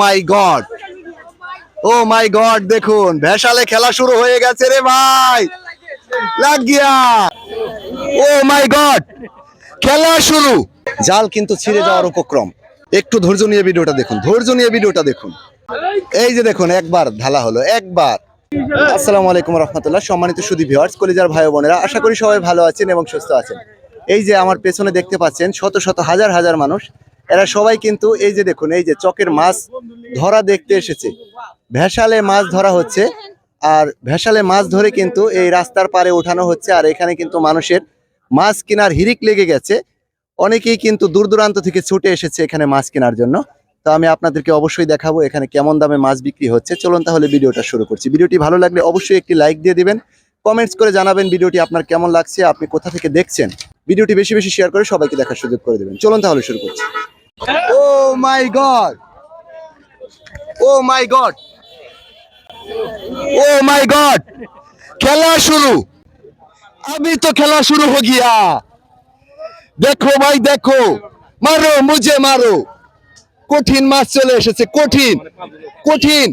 My god oh my god দেখুন, ভেসালে খেলা শুরু হয়ে গেছে রে ভাই। লাগ গিয়া। ও মাই গড খেলা শুরু। জাল কিন্তু ছিঁড়ে যাওয়ার উপক্রম। একটু ধৈর্য নিয়ে ভিডিওটা দেখুন, ধৈর্য নিয়ে ভিডিওটা দেখুন। এই যে দেখুন, একবার ঢালা হলো, একবার। আসসালামু আলাইকুম রহমতুল্লাহ, সম্মানিত সুদী ভিউয়ার্স কলিজার ভাই বোনেরা, আশা করি সবাই ভালো আছেন এবং সুস্থ আছেন। এই যে আমার পেছনে দেখতে পাচ্ছেন, শত শত, হাজার হাজার মানুষ এরা সবাই কিন্তু এই যে দেখুন, এই যে চকের মাছ ধরা দেখতে এসেছে। ভেসালে মাছ ধরা হচ্ছে, আর ভেসালে মাছ ধরে কিন্তু এই রাস্তার পারে ওঠানো হচ্ছে, আর এখানে কিন্তু মানুষের মাছ কেনার হিরিক লেগে গেছে। অনেকেই কিন্তু দূর দূরান্ত থেকে ছুটে এসেছে এখানে মাছ কেনার জন্য। তো আমি আপনাদেরকে অবশ্যই দেখাবো এখানে কেমন দামে মাছ বিক্রি হচ্ছে। চলুন তাহলে ভিডিওটা শুরু করছি। ভিডিওটি ভালো লাগলে অবশ্যই একটি লাইক দিয়ে দিবেন, কমেন্টস করে জানাবেন ভিডিওটি আপনার কেমন লাগছে, আপনি কোথা থেকে দেখছেন। ভিডিওটি বেশি বেশি শেয়ার করে সবাইকে দেখার সুযোগ করে দেবেন। চলুন তাহলে শুরু করছি। oh my God oh my God oh my God খেলা শুরু अभी तो খেলা শুরু हो गया দেখো ভাই দেখো মারো মুঝে মারো কঠিন মাছ চলে এসেছে কঠিন কঠিন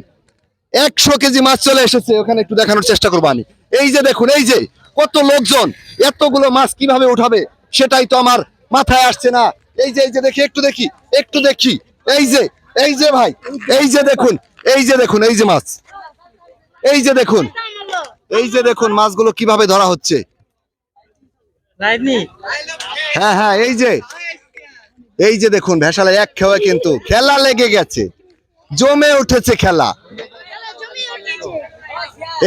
একশো কেজি মাছ চলে এসেছে ওখানে একটু দেখানোর চেষ্টা করবো আমি এই যে দেখুন এই যে কত লোকজন এতগুলো মাছ কিভাবে উঠাবে সেটাই তো আমার মাথায় আসছে না এই যে এই যে দেখি একটু দেখি একটু দেখি। এই যে এই যে ভাই এই যে দেখুন এই যে দেখুন এই যে মাছ। এই যে দেখুন এই যে দেখুন মাছগুলো কীভাবে ধরা হচ্ছে। হ্যাঁ হ্যাঁ এই যে এই যে দেখুন ভেসালে এক খেওয়া কিন্তু খেলা লেগে গেছে। জমে উঠেছে খেলা।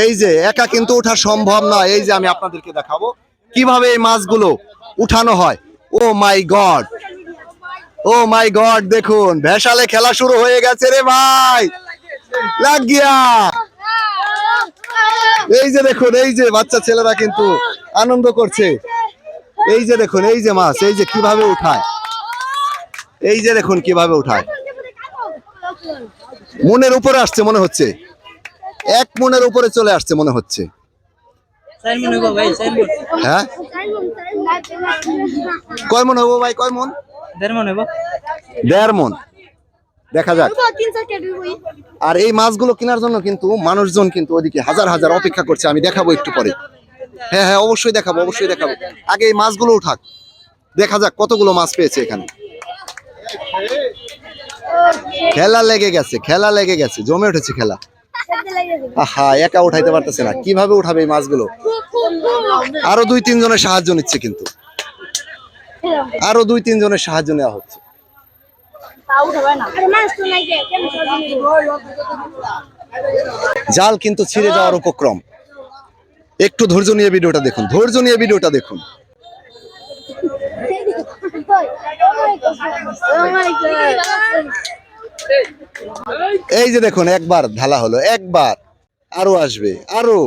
এই যে একা কিন্তু ওঠা সম্ভব নয় এই যে আমি আপনাদেরকে দেখাবো। কীভাবে এই মাছগুলো উঠানো হয়। ও my god. Oh my god দেখুন ভেসালে খেলা শুরু হয়ে গেছে রে ভাই। লাগ গিয়া। এই যে দেখুন এই যে বাচ্চা ছেলেরা কিন্তু আনন্দ করছে। এই যে দেখুন এই যে মাছ এই যে কীভাবে উঠায়। এই যে দেখুন কীভাবে উঠায়। মনের উপরে আসছে মনে হচ্ছে। এক মনের উপরে চলে আসছে মনে হচ্ছে। হ্যাঁ? কয় মন হব ভাই কয় মন? দেড় মন দেখা যাক। আর এই মাছগুলো কেনার জন্য কিন্তু মানুষজন কিন্তু ওদিকে হাজার হাজার অপেক্ষা করছে আমি দেখাবো একটু পরে। হ্যাঁ হ্যাঁ অবশ্যই দেখাবো অবশ্যই দেখাবো। আগে এই মাছগুলো উঠাক। দেখা যাক কতগুলো মাছ পেয়েছে এখানে। খেলা লেগে গেছে খেলা লেগে গেছে। জমে উঠেছে খেলা। আহা একা উঠাইতে পারতেছে না। কীভাবে উঠাবে এই মাছগুলো? আরও দুই তিনজনের সাহায্য নিচ্ছে কিন্তু। আরও দুই তিন জনের সাহায্য নেওয়া হচ্ছে। জাল কিন্তু ছিঁড়ে যাওয়ার উপক্রম। একটু ধৈর্য নিয়ে ভিডিওটা দেখুন, ধৈর্য নিয়ে ভিডিওটা দেখুন। এই যে দেখুন, একবার ঢালা হলো, একবার। আরও আসবে, আরও।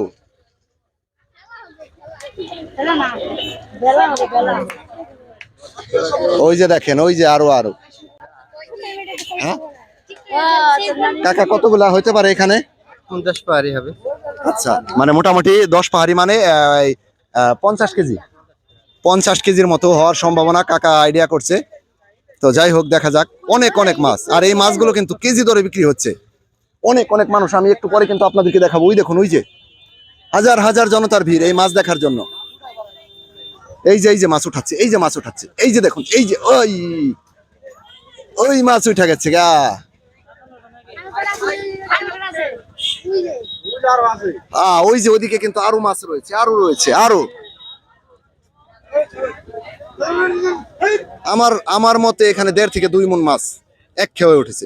ওই যে দেখেন ওই যে আরও আরও। হ্যাঁ? কাকা কতগুলা হইতে পারে এখানে? পঞ্চাশ পাহাড়ি হবে। আচ্ছা মানে মোটামুটি দশ পাহাড়ি মানে পঞ্চাশ কেজি। পঞ্চাশ কেজির মতো হওয়ার সম্ভাবনা কাকা আইডিয়া করছে। তো যাই হোক দেখা যাক। অনেক অনেক মাছ। আর এই মাছগুলো কিন্তু কেজি দরে বিক্রি হচ্ছে। অনেক অনেক মানুষ আমি একটু পরে কিন্তু আপনাদেরকে দেখাবো। ওই দেখুন ওই যে। হাজার হাজার জনতার ভিড় এই মাছ দেখার জন্য। এই যে এই যে মাছ উঠাচ্ছে, এই যে মাছ উঠাচ্ছে, এই যে দেখুন, এই যে, ওই ওই মাছ উঠে গেছে গা। আহ, ওই যে ওইদিকে কিন্তু আরও মাছ রয়েছে, আরও রয়েছে, আরও। আমার আমার মতে এখানে দেড় থেকে দুই মন মাছ এক খেয়ে উঠেছে।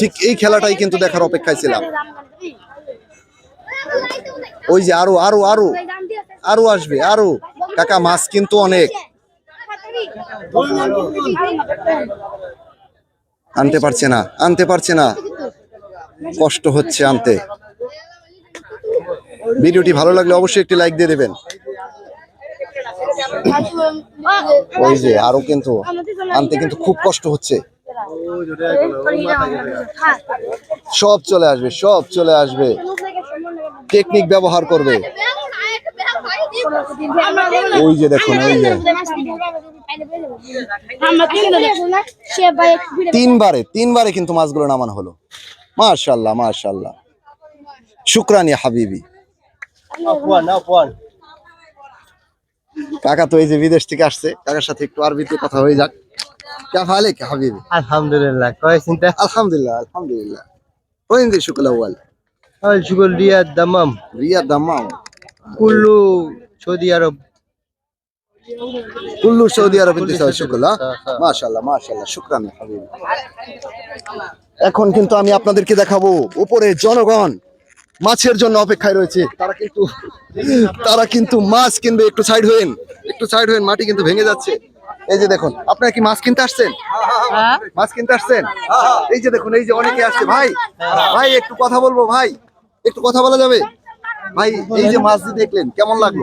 ঠিক এই খেলাটাই কিন্তু দেখার অপেক্ষায় ছিলাম। ওই যে আরও আরও আরও আরও আসবে, আরও। কাকা, মাছ কিন্তু অনেক। আনতে পারছে না, আনতে পারছে না। কষ্ট হচ্ছে আনতে। ভিডিওটি ভালো লাগলে অবশ্যই একটি লাইক দিয়ে দেবেন। ওই যে আরও কিন্তু আনতে কিন্তু খুব কষ্ট হচ্ছে। সব চলে আসবে সব চলে আসবে। টেকনিক ব্যবহার করবে। ওই যে দেখুন ওই যে। তিনবারে তিনবারে কিন্তু মাছগুলো নামানো হলো। মাশাল্লাহ মাশাল্লাহ। শুক্রানি হাবিবি। কাকা তো এই যে বিদেশ থেকে আসছে। কাকার সাথে একটু আরবিতে কথা হয়ে যাক। কে ভালে কে হাবিবি আলহামদুলিল্লাহ كويس انت আলহামদুলিল্লাহ আলহামদুলিল্লাহ وين ذي الشوك الاول اول شغل رياض دمام رياض دمام كله سعودي عرب كله سعودي عرب انت تسوي شكل ها হ্যাঁ, হ্যাঁ। ما شاء الله ما شاء الله شكرا يا حبيبي এখন কিন্তু আমি আপনাদেরকে দেখাবো উপরে জনগণ মাছের জন্য অপেক্ষায় রয়েছে তারা কিন্তু তারা কিন্তু মাছ কিনবে একটু সাইড হয়েন একটু সাইড হয়েন মাটি কিন্তু ভেঙে যাচ্ছে এই যে দেখুন আপনারা কি মাছ কিনতে আসছেন? মাছ কিনতে আসছেন? এই যে দেখুন এই যে অনেকে আসছে। ভাই ভাই একটু কথা বলব ভাই। একটু কথা বলা যাবে? ভাই এই যে মাছ দিয়ে দেখলেন কেমন লাগল?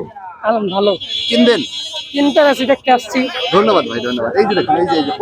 ভালো। কিনবেন? কিনতে আসছি। ধন্যবাদ ভাই ধন্যবাদ। এই যে দেখুন এই যে এই যে